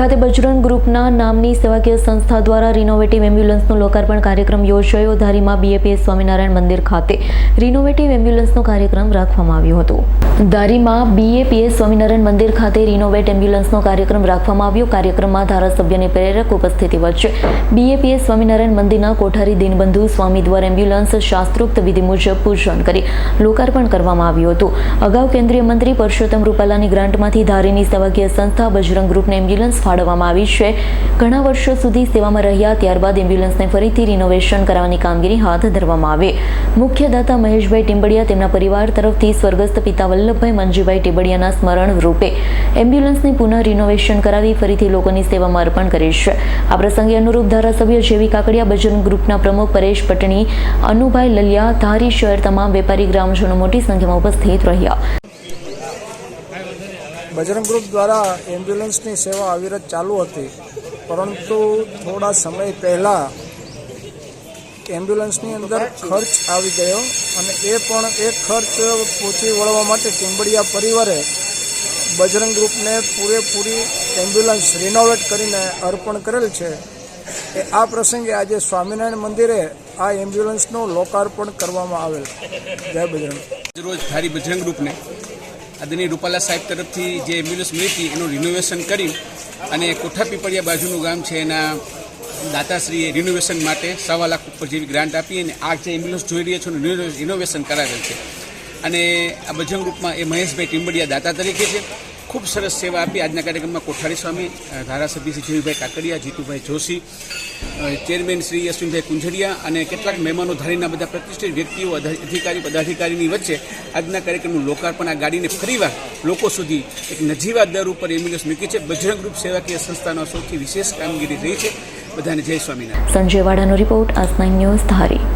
ખાતે બજરંગ ગ્રુપના નામની સેવાકીય સંસ્થા દ્વારા રિનોવેટિવ એમ્બ્યુલન્સનું લોકાર્પણ કાર્યક્રમ યોજાયો. ધારીમાં બીએપીએસ સ્વામિનારાયણ મંદિર ખાતે રિનોવેટિવ એમ્બ્યુલન્સનો કાર્યક્રમ રાખવામાં આવ્યો હતો. ધારીમાં બીએપીએસ સ્વામિનારાયણ મંદિર ખાતે રિનોવેટ એમ્બ્યુલન્સનો કાર્યક્રમ રાખવામાં આવ્યો. કાર્યક્રમમાં ધારાસભ્યની પ્રેરક ઉપસ્થિતિ વચ્ચે બીએપીએસ સ્વામિનારાયણ મંદિરના કોઠારી દિનબંધુ સ્વામી દ્વારા એમ્બ્યુલન્સ શાસ્ત્રોક્ત વિધિ મુજબ પૂજન કરી લોકાર્પણ કરવામાં આવ્યું હતું. અગાઉ કેન્દ્રીય મંત્રી પરસોત્તમ રૂપાલાની ગ્રાન્ટમાંથી ધારીની સેવાકીય સંસ્થા બજરંગ ગ્રુપને એમ્બ્યુલન્સ ફાળવવામાં આવી છે. ઘણા વર્ષો સુધી સેવામાં રહ્યા ત્યારબાદ એમ્બ્યુલન્સને ફરીથી રિનોવેશન કરાવવાની કામગીરી હાથ ધરવામાં આવી. મુખ્ય મહેશભાઈ ટીમ્બડિયા તેમના પરિવાર તરફથી સ્વર્ગસ્થ પિતા વલ્લભભાઈ મંજીભાઈ ટીબડિયાના સ્મરણ રૂપે એમ્બ્યુલન્સની પુનઃ રિનોવેશન કરાવી ફરીથી લોકોની સેવામાં અર્પણ કરી છે. આ પ્રસંગે અનુરૂપ ધારાસભ્ય જેવી કાકડિયા બજરંગ ગ્રુપના પ્રમુખ પરેશ પટણી, અનુભાઈ લલિયા, ધારી શહેર તમામ વેપારી ગ્રામજનો મોટી સંખ્યામાં ઉપસ્થિત રહ્યા. બજરંગ ગ્રુપ દ્વારા એમ્બ્યુલન્સની સેવા અવિરત ચાલુ હતી. પરંતુ થોડા સમય પહેલાં એમ્બ્યુલન્સની અંદર ખર્ચ આવી ગયો અને એ પણ એ ખર્ચ પહોંચી વળવા માટે ટીમ્બડિયા પરિવારે બજરંગ ગ્રુપને પૂરેપૂરી એમ્બ્યુલન્સ રિનોવેટ કરીને અર્પણ કરેલ છે. એ આ પ્રસંગે આજે સ્વામિનારાયણ મંદિરે આ એમ્બ્યુલન્સનું લોકાર્પણ કરવામાં આવેલ. જય બજરંગ. રોજ થારી બજરંગ ગ્રુપને આદરણીય રૂપાલા સાહેબ તરફથી જે એમ્બ્યુલન્સ મળી હતી, એનું રિનોવેશન કરી અને કોઠા પીપળિયા બાજુનું ગામ છે, એના દાતાશ્રીએ રિનોવેશન માટે સવા લાખ ઉપર જેવી ગ્રાન્ટ આપી અને આ જે એમ્બ્યુલન્સ જોઈ રહ્યા છો રિનોવેશન કરાવેલ છે. અને આ બજરંગ ગ્રુપમાં એ મહેશભાઈ ટીમ્બડિયા દાતા તરીકે છે. ખૂબ સરસ સેવા આપી. આજના કાર્યક્રમમાં કોઠારી સ્વામી ધારાસભ્ય શ્રી જીવીભાઈ કાકડિયા, જીતુભાઈ જોશી ચેરમેન શ્રી અશ્વિનભાઈ કુંજરિયા અને કેટલાક મહેમાનો ધારીના બધા પ્રતિષ્ઠિત વ્યક્તિઓ, અધ- અધિકારી, પદાધિકારીની વચ્ચે આજના કાર્યક્રમનું લોકાર્પણ આ ગાડીને ફરીવાર લોકો સુધી એક નજીવા દર ઉપર એમ્બ્યુલન્સ મૂકી છે. બજરંગ ગ્રુપ સેવાકીય સંસ્થાનો સૌથી વિશેષ કામગીરી રહી છે. બધાને જય સ્વામિનારાયણ. સંજય વાડાનો રિપોર્ટ આસ નાઇન ન્યૂઝ ધારી.